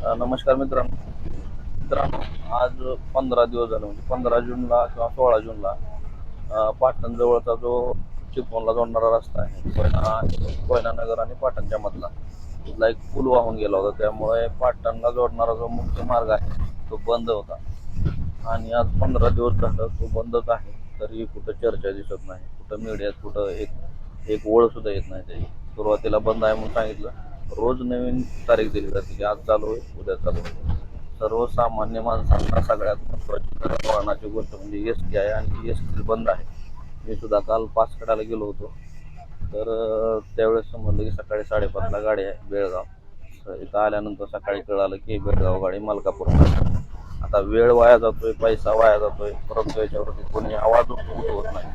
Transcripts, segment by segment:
नमस्कार मित्रांनो. मित्रांनो आज पंधरा दिवस झाले म्हणजे पंधरा जूनला किंवा सोळा जूनला पाटण जवळचा जो चिपळूणला जोडणारा रस्ता आहे कोयना कोयना नगर आणि पाटणच्या मधला. तिथला एक पूल वाहून गेला होता. त्यामुळे पाटणला जोडणारा जो मुख्य मार्ग आहे तो बंद होता. आणि आज पंधरा दिवस झालं तो बंदच आहे. तरी कुठं चर्चा दिसत नाही. कुठं मीडियात कुठं एक एक ओळ सुद्धा येत नाही. त्याची सुरुवातीला बंद आहे म्हणून सांगितलं. रोज नवीन तारीख दिली जाते की आज चालू आहे उद्या चालू आहे सर्वसामान्य माणसांना सगळ्यात महत्वाची गोष्ट म्हणजे एस टी आहे आणि एस टी बंद आहे. मी सुद्धा काल पाच कडाला गेलो होतो. तर त्यावेळेस समजलं की सकाळी साडेपाचला गाडी आहे बेळगाव. इथं आल्यानंतर सकाळी कळालं की बेळगाव गाडी मलकापूर आता वेळ वाया जातोय पैसा वाया जातोय परंतु याच्यावरती कोणी आवाज होत नाही.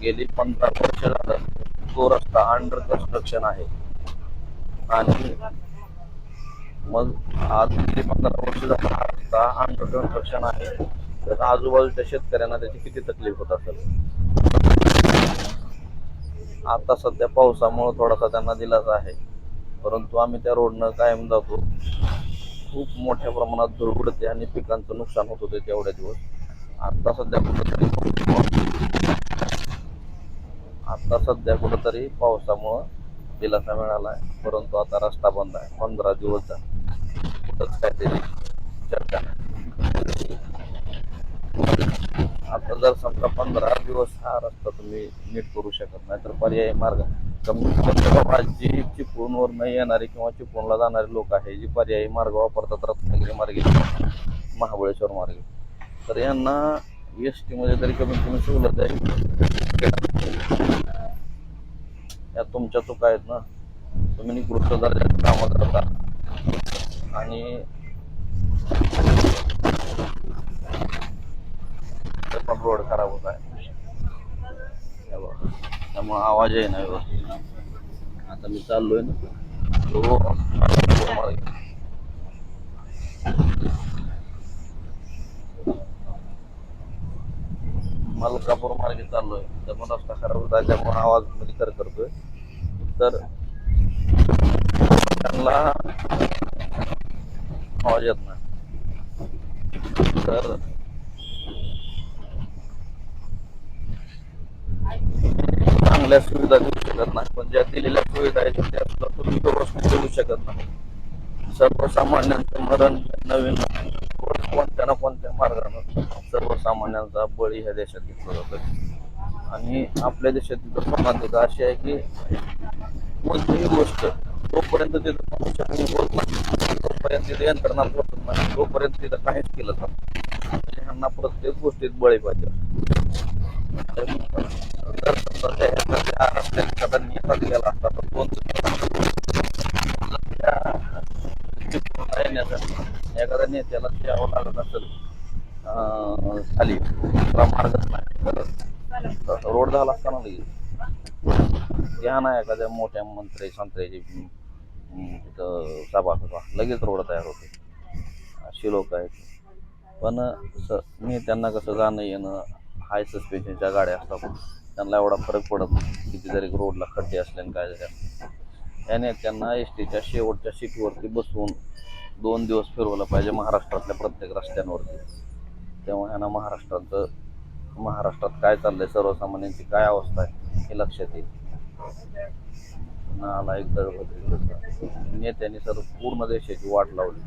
गेली पंधरा वर्ष झालं तो रस्ता अंडर कन्स्ट्रक्शन आहे. आणि मग आज गेली पंधरा वर्ष झाला हा रस्ता अंडर कन्स्ट्रक्शन आहे. तर आजूबाजूच्या शेतकऱ्यांना त्याची किती तकलीफ होत असेल? आता सध्या पावसामुळे थोडासा त्यांना दिलासा आहे. परंतु आम्ही त्या रोडनं कायम जातो. खूप मोठ्या प्रमाणात धूळ उडते आणि पिकांचं नुकसान होत होते तेवढ्या दिवस. आता सध्या कुठंतरी आता सध्या कुठंतरी पावसामुळं दिलासा मिळाला आहे. परंतु आता रस्ता बंद आहे. पंधरा दिवस झाले. कुठंच चर्चा नाही. आता जर समजा पंधरा दिवस हा रस्ता तुम्ही नीट करू शकत नाही तर पर्यायी मार्ग जी चिपळूणवर नाही येणारे किंवा चिपळूणला जाणारे लोक आहे जी पर्यायी मार्ग वापरतात रत्नागिरी मार्गे महाबळेश्वर मार्गे तर यांना एस टी मध्ये तरी कमीत कमी सवलत आहे या तुमच्या चुका आहेत ना तुम्ही निकृष्ट दर्जाची कामं करता. आणि पण रोड खराब होत आहे. त्यामुळं त्यामुळे आवाज आहे ना व्यवस्थित. आता मी चाललोय ना. तो मलकापूर मार्गे चाललोय. त्यामुळे रस्ता खराब होत आहे त्यामुळे आवाज मी कर करतोय. तर त्यांना आवाज येत नाही. तर चांगल्या सुविधा देऊ शकत नाही पण ज्या दिलेल्या सुविधा आहेत त्या सुद्धा तुम्ही व्यवस्थित देऊ शकत नाही. सर्वसामान्यांचं मरण नवीन कोणत्या ना कोणत्या मार्गानं सर्वसामान्यांचा बळी ह्या देशात घेतला जातो आणि आपल्या देशातील तर अशी आहे की कोणतीही गोष्ट जोपर्यंत तिथं होत नाही तोपर्यंत तिथे यंत्रणा पोहोचत नाही तोपर्यंत तिथं काहीच केलं जात म्हणजे ह्यांना प्रत्येक गोष्टीत बळी पाहिजे. एखाद्या एखादा नेता गेला असता तर दोन त्या येण्यासाठी एखाद्या नेत्याला द्यावं लागत असेल खाली मार्गच नाही. रोड झाला असताना लगेच. ध्यान ना एखाद्या मोठ्या मंत्री संत्र्याची तिथं सभा होता लगेच रोड तयार होते. अशी लोक आहेत. पण मी त्यांना कसं जाणं येणं हाय सस्पेन्शनच्या गाड्या असतात. त्यांना एवढा फरक पडत नाही. किती जरी रोडला खड्डे असले आणि काय झाल्या या त्यांना एस टीच्या शेवटच्या सीटवरती बसवून दोन दिवस फिरवलं पाहिजे महाराष्ट्रातल्या प्रत्येक रस्त्यांवरती. तेव्हा ह्यांना महाराष्ट्राचं महाराष्ट्रात काय चाललंय सर्वसामान्यांची काय अवस्था आहे हे लक्षात येईल. आला एक दळबद्री नेत्यांनी सर्व पूर्ण देशाची वाट लावली.